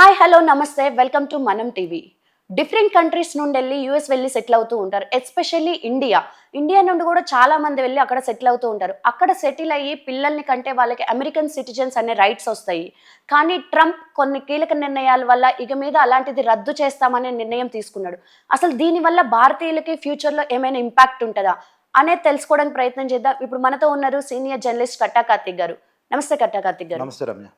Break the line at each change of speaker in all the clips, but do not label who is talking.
Hi hello నమస్తే. Welcome to Manam TV different countries నుండి వెళ్ళి యూఎస్ వెళ్ళి సెటిల్ అవుతూ ఉంటారు. ఎస్పెషల్లీ ఇండియా ఇండియా నుండి కూడా చాలా మంది వెళ్ళి అక్కడ సెటిల్ అవుతూ ఉంటారు. అక్కడ సెటిల్ అయ్యి పిల్లల్ని కంటే వాళ్ళకి అమెరికన్ సిటిజన్స్ అనే రైట్స్ వస్తాయి. కానీ ట్రంప్ కొన్ని కీలక నిర్ణయాల వల్ల ఇక మీద అలాంటిది రద్దు చేస్తామనే నిర్ణయం తీసుకున్నాడు. అసలు దీనివల్ల భారతీయులకి ఫ్యూచర్లో ఏమైనా ఇంపాక్ట్ ఉంటుందా? అనేది తెలుసుకోవడానికి ప్రయత్నం చేద్దాం. ఇప్పుడు మనతో ఉన్నారు సీనియర్ జర్నలిస్ట్ కట్టా కార్తిక్ గారు. నమస్తే కట్టా కార్తిక్ గారు.
నమస్తే రమ్య.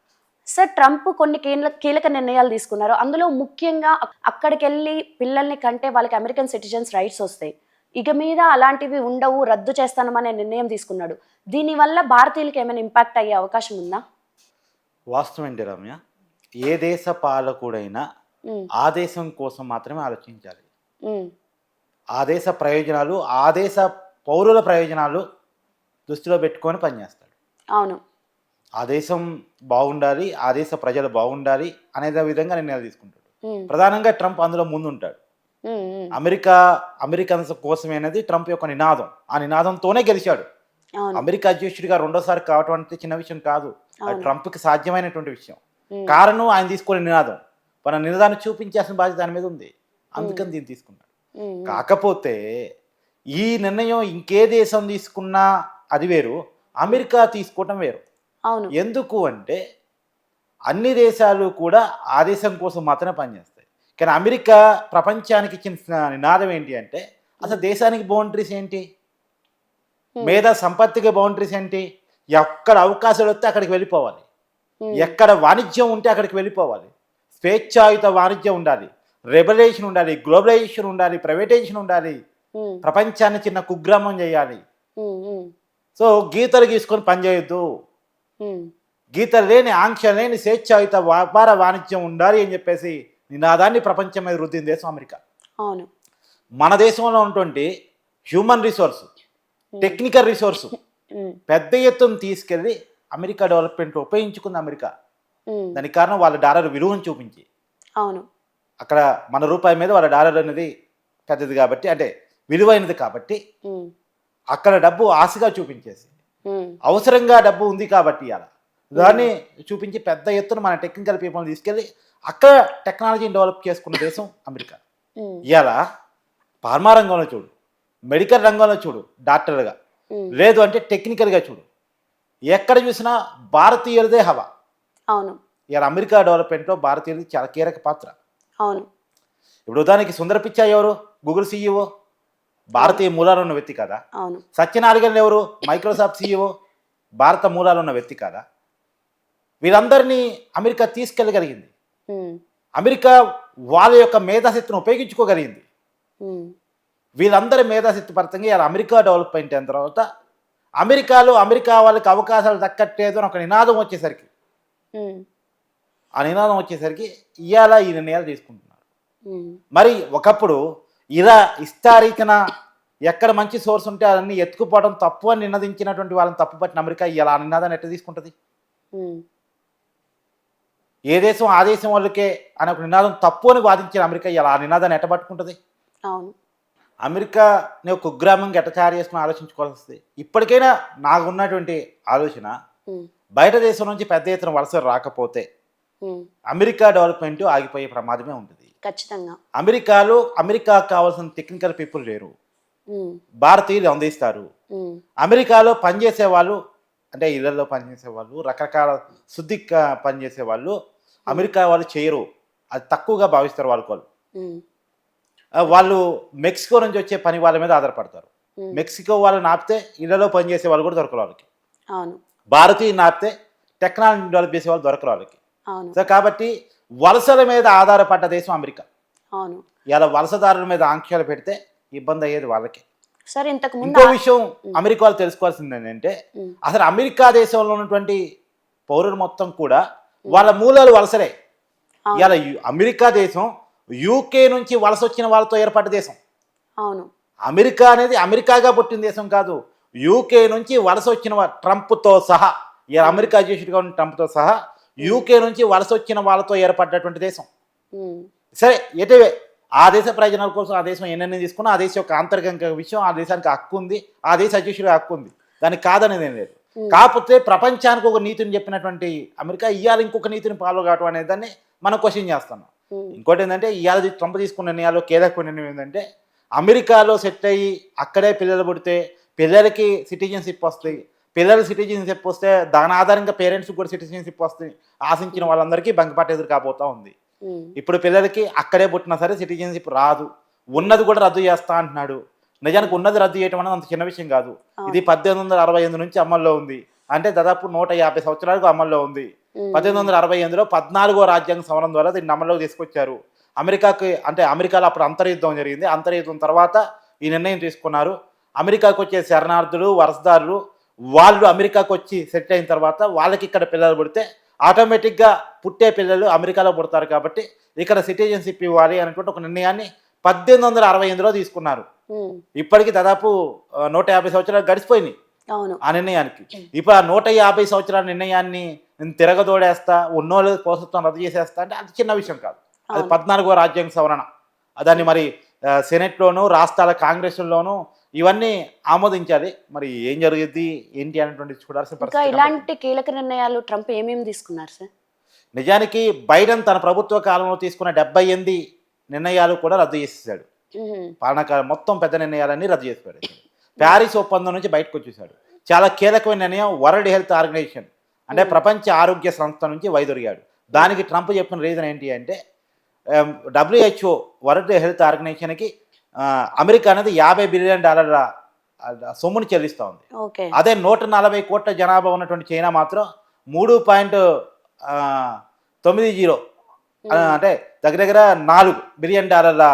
సార్ ట్రంప్ కొన్ని కీలక నిర్ణయాలు తీసుకున్నారు. అందులో ముఖ్యంగా అక్- అక్కడికి వెళ్ళి పిల్లల్ని కంటే వాళ్ళకి అమెరికన్ సిటిజన్స్ రైట్స్ వస్తాయి. ఇక మీద అలాంటివి ఉండవు రద్దు చేస్తానమనే నిర్ణయం తీసుకున్నాడు. దీనివల్ల భారతీయులకి ఏమైనా ఇంపాక్ట్ అయ్యే అవకాశం ఉందా?
వాస్తవం ఏంటి రమ్య? ఏ దేశ పాలకుడైనా ఆ దేశం కోసం మాత్రమే ఆలోచించాలి. ఆ దేశ ప్రయోజనాలు ఆ దేశ పౌరుల ప్రయోజనాలు దృష్టిలో పెట్టుకొని పనిచేస్తాడు.
అవును.
ఆ దేశం బాగుండాలి ఆ దేశ ప్రజలు బాగుండాలి అనే విధంగా నిర్ణయాలు తీసుకుంటాడు. ప్రధానంగా ట్రంప్ అందులో ముందుంటాడు. అమెరికా అమెరికన్స్ కోసమే అనేది ట్రంప్ యొక్క నినాదం. ఆ నినాదంతోనే గెలిచాడు. అమెరికా అధ్యక్షుడిగా రెండోసారి కావటం అంటే చిన్న విషయం కాదు. అది
అవును.
ట్రంప్కి సాధ్యమైనటువంటి విషయం. కారణం ఆయన తీసుకునే నినాదం. మన నినాదాన్ని చూపించాల్సిన బాధ్యత దాని మీద ఉంది. అందుకని దీన్ని తీసుకున్నాడు. కాకపోతే ఈ నిర్ణయం ఇంకే దేశం తీసుకున్నా అది వేరు అమెరికా తీసుకోవటం వేరు.
అవును.
ఎందుకు అంటే అన్ని దేశాలు కూడా ఆ దేశం కోసం మాత్రమే పనిచేస్తాయి. కానీ అమెరికా ప్రపంచానికి ఇచ్చిన నినాదం ఏంటి అంటే అసలు దేశానికి బౌండరీస్ ఏంటి? మేధా సంపత్తికి బౌండరీస్ ఏంటి? ఎక్కడ అవకాశాలు వస్తే అక్కడికి వెళ్ళిపోవాలి. ఎక్కడ వాణిజ్యం ఉంటే అక్కడికి వెళ్ళిపోవాలి. స్వేచ్ఛాయుత వాణిజ్యం ఉండాలి. రెబలేషన్ ఉండాలి. గ్లోబలైజేషన్ ఉండాలి. ప్రైవేటైజేషన్ ఉండాలి. ప్రపంచాన్ని చిన్న కుగ్రామం చేయాలి. సో గీతలు గీసుకొని పనిచేయొద్దు గీతలు లేని ఆంక్ష లేని స్వేచ్ఛాయుత వ్యాపార వాణిజ్యం ఉండాలి అని చెప్పేసి నినాదాన్ని ప్రపంచం మీద రుద్దిన దేశం అమెరికా.
అవును.
మన దేశంలో ఉన్నటువంటి హ్యూమన్ రిసోర్స్ టెక్నికల్ రిసోర్స్ పెద్ద ఎత్తున తీసుకెళ్ళి అమెరికా డెవలప్మెంట్ ఉపయోగించుకుంది అమెరికా. దానికి కారణం వాళ్ళ డాలర్ విలువను చూపించి.
అవును.
అక్కడ మన రూపాయి మీద వాళ్ళ డాలర్ అనేది పెద్దది కాబట్టి అంటే విలువైనది కాబట్టి అక్కడ డబ్బు ఆశగా చూపించేసి అవసరంగా డబ్బు ఉంది కాబట్టి ఇవాళ దాన్ని చూపించి పెద్ద ఎత్తున మన టెక్నికల్ పీపుల్ని తీసుకెళ్ళి అక్కడ టెక్నాలజీని డెవలప్ చేసుకున్న దేశం అమెరికా. ఇవాళ ఫార్మా రంగంలో చూడు మెడికల్ రంగంలో చూడు డాక్టర్గా లేదు అంటే టెక్నికల్గా చూడు. ఎక్కడ చూసినా భారతీయులదే హవా.
అవును.
ఇవాళ అమెరికా డెవలప్మెంట్లో భారతీయులది చాలా కీలక పాత్ర.
అవును.
ఇప్పుడు ఉదాహరణకి సుందర పిచాయ్ ఎవరు? గూగుల్ సీఈఓ భారతీయ మూలాలు ఉన్న వ్యక్తి కదా?
అవును.
సత్యనారాయణ ఎవరు? మైక్రోసాఫ్ట్ సీఈఓ భారత మూలాలు ఉన్న వ్యక్తి కదా? వీరందరినీ అమెరికా తీసుకెళ్ళగలిగింది. అమెరికా వాళ్ళ యొక్క మేధాశక్తిని ఉపయోగించుకోగలిగింది. వీళ్ళందరి మేధాశక్తి పరంగా ఇలా అమెరికా డెవలప్మెంట్ అయిన తర్వాత అమెరికాలో అమెరికా వాళ్ళకి అవకాశాలు దక్కట్లేదు అని ఒక నినాదం వచ్చేసరికి. ఆ నినాదం వచ్చేసరికి ఇవాళ ఈ నిర్ణయాలు తీసుకుంటున్నారు. మరి ఒకప్పుడు ఇలా ఇష్టారీతన ఎక్కడ మంచి సోర్స్ ఉంటే అవన్నీ ఎత్తుకుపోవడం తప్పు అని నినదించినటువంటి వాళ్ళని తప్పు పట్టిన అమెరికా ఇలా నినాదాన్ని ఎట్లా తీసుకుంటుంది? ఏ దేశం ఆ దేశం వాళ్ళకే అనే ఒక నినాదం తప్పు అని వాదించిన అమెరికా ఇలా ఆ నినాదాన్ని ఎట్ట పట్టుకుంటుంది?
అవును.
అమెరికాని ఒక కుగ్రామంగా ఎట్ట తయారు చేసుకుని ఆలోచించుకోవాల్సి వస్తుంది ఇప్పటికైనా నాకు ఉన్నటువంటి ఆలోచన బయట దేశం నుంచి పెద్ద ఎత్తున వలస రాకపోతే అమెరికా డెవలప్మెంట్ ఆగిపోయే ప్రమాదమే ఉంటుంది.
ఖచ్చితంగా.
అమెరికాలో అమెరికాకు కావాల్సిన టెక్నికల్ పీపుల్ లేరు. భారతీయులు అందిస్తారు అమెరికాలో పనిచేసే వాళ్ళు అంటే ఇళ్ళలో పనిచేసే వాళ్ళు రకరకాల శుద్ధి పనిచేసే వాళ్ళు అమెరికా వాళ్ళు చేయరు. అది తక్కువగా భావిస్తారు వాళ్ళ వాళ్ళు. వాళ్ళు మెక్సికో నుంచి వచ్చే పని వాళ్ళ మీద ఆధారపడతారు. మెక్సికో వాళ్ళని ఆపితే ఇళ్ళలో పనిచేసే వాళ్ళు కూడా దొరకరు వాళ్ళకి.
అవును.
భారతీయుని ఆపితే టెక్నాలజీ డెవలప్ చేసే వాళ్ళు దొరకరు వాళ్ళకి. సో కాబట్టి వలసల మీద ఆధారపడ్డ దేశం అమెరికా.
అవును.
ఇలా వలసదారుల మీద ఆంక్షలు పెడితే ఇబ్బంది అయ్యేది వాళ్ళకి.
సార్ ఇంతకు ముందు
ఇంకో విషయం అమెరికా వాళ్ళు తెలుసుకోవాల్సింది ఏంటంటే అసలు అమెరికా దేశంలో ఉన్నటువంటి పౌరులు మొత్తం కూడా వాళ్ళ మూలాలు వలసలే. ఇలా అమెరికా దేశం యూకే నుంచి వలస వచ్చిన వాళ్ళతో ఏర్పడ్డ దేశం.
అవును.
అమెరికా అనేది అమెరికాగా పుట్టిన దేశం కాదు. యూకే నుంచి వలస వచ్చిన ట్రంప్తో సహా ఇలా అమెరికా అధ్యక్షుడిగా ఉన్న ట్రంప్తో సహా యూకే నుంచి వలస వచ్చిన వాళ్ళతో ఏర్పడ్డటువంటి దేశం. సరే ఎటువే ఆ దేశ ప్రయోజనాల కోసం ఆ దేశం ఎన్నెన్ని తీసుకున్నా ఆ దేశం యొక్క అంతర్గత విషయం ఆ దేశానికి హక్కు ఉంది ఆ దేశ అధ్యక్షుడికి హక్కు ఉంది. దానికి కాదనేది ఏం లేదు. కాకపోతే ప్రపంచానికి ఒక నీతిని చెప్పినటువంటి అమెరికా ఇవాళ ఇంకొక నీతిని ఫాలో కావటం అనే దాన్ని మనం క్వశ్చన్ చేస్తున్నాం. ఇంకోటి ఏంటంటే ఇవాళ ట్రంప్ తీసుకున్న నిర్ణయాలు కీలక నిర్ణయం ఏంటంటే అమెరికాలో సెట్ అయ్యి అక్కడే పిల్లలు పుడితే పిల్లలకి సిటిజన్షిప్ వస్తాయి పిల్లలు సిటిజన్షిప్ వస్తే దాని ఆధారంగా పేరెంట్స్ కూడా సిటిజన్షిప్ వస్తాయి ఆశించిన వాళ్ళందరికీ బంకపాట ఎదురు కాబోతా ఉంది. ఇప్పుడు పిల్లలకి అక్కడే పుట్టినా సరే సిటిజన్షిప్ రాదు. ఉన్నది కూడా రద్దు చేస్తా అంటున్నాడు. నిజానికి ఉన్నది రద్దు చేయడం అనేది అంత చిన్న విషయం కాదు. ఇది పద్దెనిమిది వందల అరవై ఎనిమిది నుంచి అమల్లో ఉంది. అంటే దాదాపు నూట యాభై సంవత్సరాలకు అమల్లో ఉంది. పద్దెనిమిది వందల అరవై ఎనిమిదిలో పద్నాలుగో రాజ్యాంగ సవరణ ద్వారా దీన్ని అమల్లోకి తీసుకొచ్చారు. అమెరికాకి అంటే అమెరికాలో అప్పుడు అంతర్యుద్ధం జరిగింది. అంతర్యుద్ధం తర్వాత ఈ నిర్ణయం తీసుకున్నారు. అమెరికాకు వచ్చే శరణార్థులు వరసదారులు వాళ్ళు అమెరికాకు వచ్చి సెట్ అయిన తర్వాత వాళ్ళకి ఇక్కడ పిల్లలు పుడితే ఆటోమేటిక్గా పుట్టే పిల్లలు అమెరికాలో పుడతారు కాబట్టి ఇక్కడ సిటిజన్షిప్ ఇవ్వాలి అనేటువంటి ఒక నిర్ణయాన్ని పద్దెనిమిది వందల అరవై ఎనిమిదిలో తీసుకున్నారు. ఇప్పటికి దాదాపు నూట యాభై సంవత్సరాలు గడిచిపోయినాయి. ఆ నిర్ణయానికి. ఇప్పుడు ఆ నూట యాభై సంవత్సరాల నిర్ణయాన్ని నేను తిరగదోడేస్తా ఉన్నోళ్ళు పోసత్వం రద్దు చేసేస్తా అంటే అది చిన్న విషయం కాదు. అది. పద్నాలుగో రాజ్యాంగ సవరణ. దాన్ని మరి సెనెట్లోను రాష్ట్రాల కాంగ్రెస్లోను ఇవన్నీ ఆమోదించాలి. మరి ఏం జరుగుద్ది? ఏంటి అనేటువంటి చూడాల్సిన
ఇంకా
పరిస్థితి.
ఇలాంటి కీలక నిర్ణయాలు ట్రంప్ ఏమేమి తీసుకున్నారు సార్?
నిజానికి బైడెన్ తన ప్రభుత్వ కాలంలో తీసుకున్న డెబ్బై ఎనిమిది నిర్ణయాలు కూడా రద్దు చేసేసాడు. పాలనకాలం మొత్తం పెద్ద నిర్ణయాలన్నీ రద్దు చేసి పడేశాడు ప్యారిస్ ఒప్పందం నుంచి బయటకు వచ్చేసాడు. చాలా కీలకమైన నిర్ణయం వరల్డ్ హెల్త్ ఆర్గనైజేషన్. అంటే ప్రపంచ ఆరోగ్య సంస్థ నుంచి వైదొరిగాడు దానికి ట్రంప్ చెప్పిన రీజన్ ఏంటి అంటే W H O world health ఆర్గనైజేషన్కి America అనేది యాభై బిలియన్ డాలర్ల సొమ్ముని చెల్లిస్తూ ఉంది. అదే నూట నలభై కోట్ల జనాభా ఉన్నటువంటి చైనా మాత్రం మూడు పాయింట్ తొమ్మిది జీరో అంటే దగ్గర దగ్గర నాలుగు బిలియన్ డాలర్ల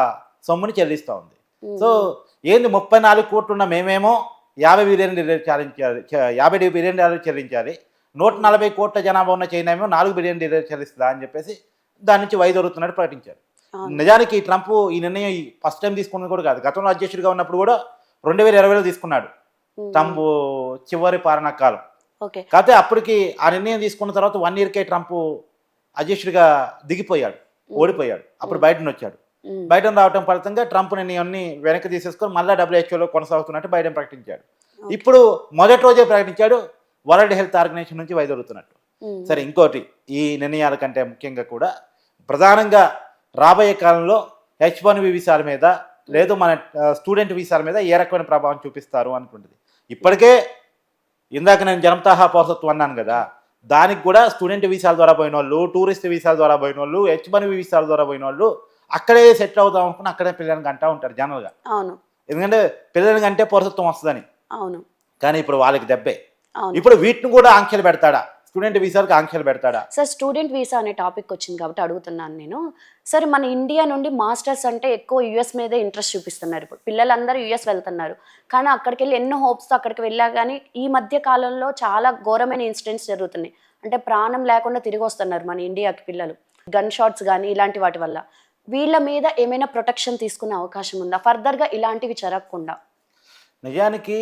సొమ్ముని చెల్లిస్తూ ఉంది. సో ఏంది ముప్పై నాలుగు కోట్లు ఉన్న మేమేమో యాభై బిలియన్ డాలర్ చెల్లించాలి యాభై బిలియన్ డాలర్ చెల్లించాలి. నూట నలభై కోట్ల జనాభా ఉన్న చైనా ఏమో నాలుగు బిలియన్ డాలర్ చెల్లిస్తుందా అని చెప్పేసి దాని నుంచి వైదొరుతున్నట్టు ప్రకటించారు. నిజానికి ట్రంప్ ఈ నిర్ణయం ఫస్ట్ టైం తీసుకున్నది కూడా కాదు. గతంలో అధ్యక్షుడిగా ఉన్నప్పుడు కూడా రెండు వేల ఇరవైలో తీసుకున్నాడు. ట్రంప్ చివరి పాలనా కాలం. కాకపోతే అప్పటికి ఆ నిర్ణయం తీసుకున్న తర్వాత వన్ ఇయర్కే ట్రంప్ అధ్యక్షుడిగా దిగిపోయాడు ఓడిపోయాడు. అప్పుడు బయటను వచ్చాడు.
ఉమ్,
బయటను రావటం ఫలితంగా ట్రంప్ నిర్ణయాన్ని వెనక్కి తీసేసుకొని మళ్ళీ డబ్ల్యూహెచ్ఓలో కొనసాగుతున్నట్టు బైడెన్ ప్రకటించాడు. ఇప్పుడు మొదటి రోజే ప్రకటించాడు వరల్డ్ హెల్త్ ఆర్గనైజేషన్ నుంచి వైదొలుగుతున్నట్టు సరే ఇంకోటి ఈ నిర్ణయాల కంటే ముఖ్యంగా కూడా ప్రధానంగా రాబోయే కాలంలో హెచ్ వన్ వీసాల మీద లేదు మన స్టూడెంట్ వీసాల మీద ఏ రకమైన ప్రభావం చూపిస్తారు అనుకుంటుంది. ఇప్పటికే ఇందాక నేను జనతాహా పౌరసత్వం అన్నాను కదా దానికి కూడా స్టూడెంట్ వీసాల ద్వారా పోయిన వాళ్ళు టూరిస్ట్ వీసాల ద్వారా పోయిన వాళ్ళు హెచ్ వన్ వీసాల ద్వారా పోయిన వాళ్ళు అక్కడే సెటిల్ అవుదాం అనుకుని అక్కడే పిల్లలకి అంటూ ఉంటారు జనరల్గా.
అవును.
ఎందుకంటే పిల్లలకి అంటే పౌరసత్వం వస్తుందని.
అవును.
కానీ ఇప్పుడు వాళ్ళకి దెబ్బే. ఇప్పుడు వీటిని కూడా ఆంక్షలు పెడతాడా? స్టూడెంట్ వీసాలకు ఆంక్షలు పెడతాడా?
సార్ స్టూడెంట్ వీసా అనే టాపిక్ వచ్చింది కాబట్టి అడుగుతున్నాను నేను. సార్ మన ఇండియా నుండి మాస్టర్స్ అంటే ఎక్కువ యుఎస్ మీదే ఇంట్రెస్ట్ చూపిస్తున్నారు. ఇప్పుడు పిల్లలందరూ యుఎస్ వెళ్తున్నారు. కానీ అక్కడికి వెళ్ళి ఎన్నో హోప్స్తో అక్కడికి వెళ్ళా కానీ ఈ మధ్య కాలంలో చాలా ఘోరమైన ఇన్సిడెంట్స్ జరుగుతున్నాయి. అంటే ప్రాణం లేకుండా తిరిగి వస్తున్నారు మన ఇండియాకి పిల్లలు. గన్ షాట్స్ కానీ ఇలాంటి వాటి వల్ల. వీళ్ళ మీద ఏమైనా ప్రొటెక్షన్ తీసుకునే అవకాశం ఉందా? ఫర్దర్గా ఇలాంటివి జరగకుండా.
నిజానికి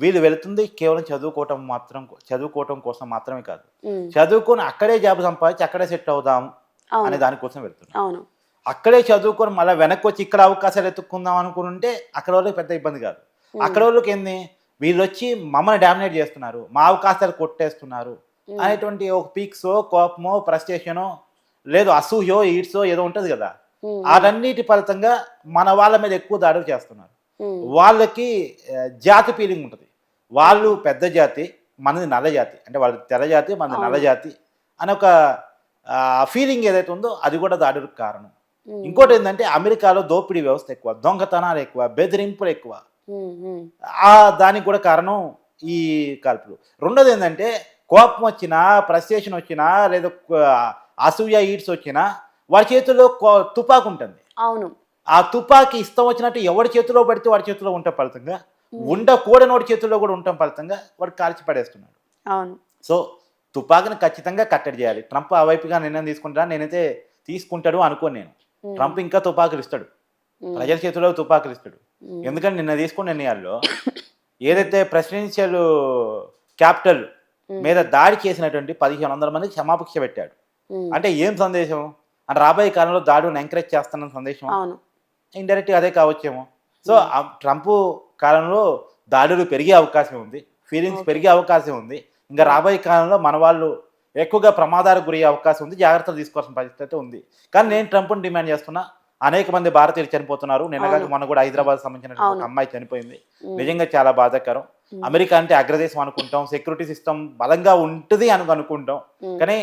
వీళ్ళు వెళుతుంది కేవలం చదువుకోవటం మాత్రం చదువుకోవటం కోసం మాత్రమే కాదు. చదువుకొని అక్కడే జాబ్ సంపాదించి అక్కడే సెట్ అవుదాం అనే దానికోసం వెళ్తున్నారు
అవును.
అక్కడే చదువుకొని మళ్ళీ వెనక్కి వచ్చి ఇక్కడ అవకాశాలు ఎత్తుక్కుందాం అనుకుంటే అక్కడ వాళ్ళకి పెద్ద ఇబ్బంది కాదు. అక్కడ వాళ్ళకి ఏంది? వీళ్ళు వచ్చి మమ్మల్ని డామినేట్ చేస్తున్నారు మా అవకాశాలు కొట్టేస్తున్నారు అనేటువంటి ఒక పీక్సో కోపమో ఫ్రస్ట్రేషనో లేదు అసూయో ఈడ్సో ఏదో ఉంటుంది కదా. వాటన్నిటి ఫలితంగా మన వాళ్ళ మీద ఎక్కువ దాడులు చేస్తున్నారు. వాళ్ళకి జాతి ఫీలింగ్ ఉంటుంది. వాళ్ళు పెద్ద జాతి మనది నల్ల జాతి. అంటే వాళ్ళు తెల్ల జాతి మనది నల్ల. జాతి అని ఒక ఫీలింగ్ ఏదైతే ఉందో అది కూడా దాడులకు కారణం. ఇంకోటి ఏంటంటే అమెరికాలో దోపిడీ వ్యవస్థ ఎక్కువ దొంగతనాలు ఎక్కువ బెదిరింపులు ఎక్కువ. ఆ దానికి కూడా కారణం ఈ కాల్పులు. రెండోది ఏంటంటే కోపం వచ్చినా ఫ్రస్ట్రేషన్ వచ్చినా లేదా అసూయ ఈడ్స్ వచ్చినా వాడి చేతిలో తుపాకు ఉంటుంది.
అవును.
ఆ తుపాకీ ఇష్టం వచ్చినట్టు ఎవడి చేతిలో పడితే వాడి చేతిలో ఉంటాం ఫలితంగా. ఉండకూడనోడి చేతిలో కూడా ఉంటాం ఫలితంగా వాడు కాల్చి పడేస్తున్నాడు.
అవును.
సో తుపాకీని ఖచ్చితంగా కట్టడి చేయాలి. ట్రంప్ ఆ వైపుగా నిర్ణయం తీసుకుంటా నేనైతే తీసుకుంటాడు అనుకోను నేను. ట్రంప్ ఇంకా తుపాకులు ఇస్తాడు. ప్రజల చేతిలో తుపాకులు ఇస్తాడు. ఎందుకంటే నిన్న తీసుకున్న నిర్ణయాల్లో ఏదైతే ప్రెసిడెన్షియల్ క్యాపిటల్ మీద దాడి చేసినటువంటి పదిహేను వందల మందికి క్షమాపక్ష పెట్టాడు. అంటే ఏం సందేశం? అంటే రాబోయే కాలంలో దాడుని ఎంకరేజ్ చేస్తున్న సందేశం ఇండైరెక్ట్గా అదే కావచ్చేమో. సో ఆ ట్రంప్ కాలంలో దాడులు పెరిగే అవకాశం ఉంది. ఫీలింగ్స్. పెరిగే అవకాశం ఉంది. ఇంకా రాబోయే కాలంలో మన వాళ్ళు ఎక్కువగా ప్రమాదాలకు గురయ్యే అవకాశం ఉంది. జాగ్రత్తలు తీసుకోవాల్సిన పరిస్థితి అయితే ఉంది. కానీ నేను ట్రంప్ని డిమాండ్ చేస్తున్నా. అనేక మంది భారతీయులు చనిపోతున్నారు. నిన్నగా
అవును.
మొన్న కూడా హైదరాబాద్ సంబంధించిన. అమ్మాయి చనిపోయింది.
ఉమ్,
నిజంగా చాలా బాధాకరం. అమెరికా అంటే అగ్రదేశం అనుకుంటాం. సెక్యూరిటీ సిస్టమ్ బలంగా ఉంటుంది అని అనుకుంటాం. కానీ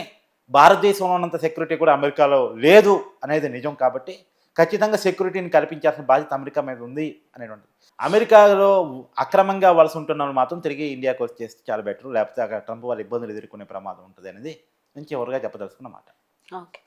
భారతదేశంలో ఉన్నంత సెక్యూరిటీ కూడా అమెరికాలో లేదు అనేది నిజం కాబట్టి ఖచ్చితంగా సెక్యూరిటీని కల్పించాల్సిన బాధ్యత అమెరికా మీద ఉంది అనేటువంటిది. అమెరికాలో అక్రమంగా వలస ఉంటున్న వాళ్ళు మాత్రం తిరిగి ఇండియాకు వచ్చేస్తే చాలా బెటర్. లేకపోతే అక్కడ ట్రంప్ వాళ్ళ ఇబ్బందులు ఎదుర్కొనే ప్రమాదం ఉంటుంది అనేది నేను చివరిగా చెప్పదలుచుకున్నమాట
ఓకే.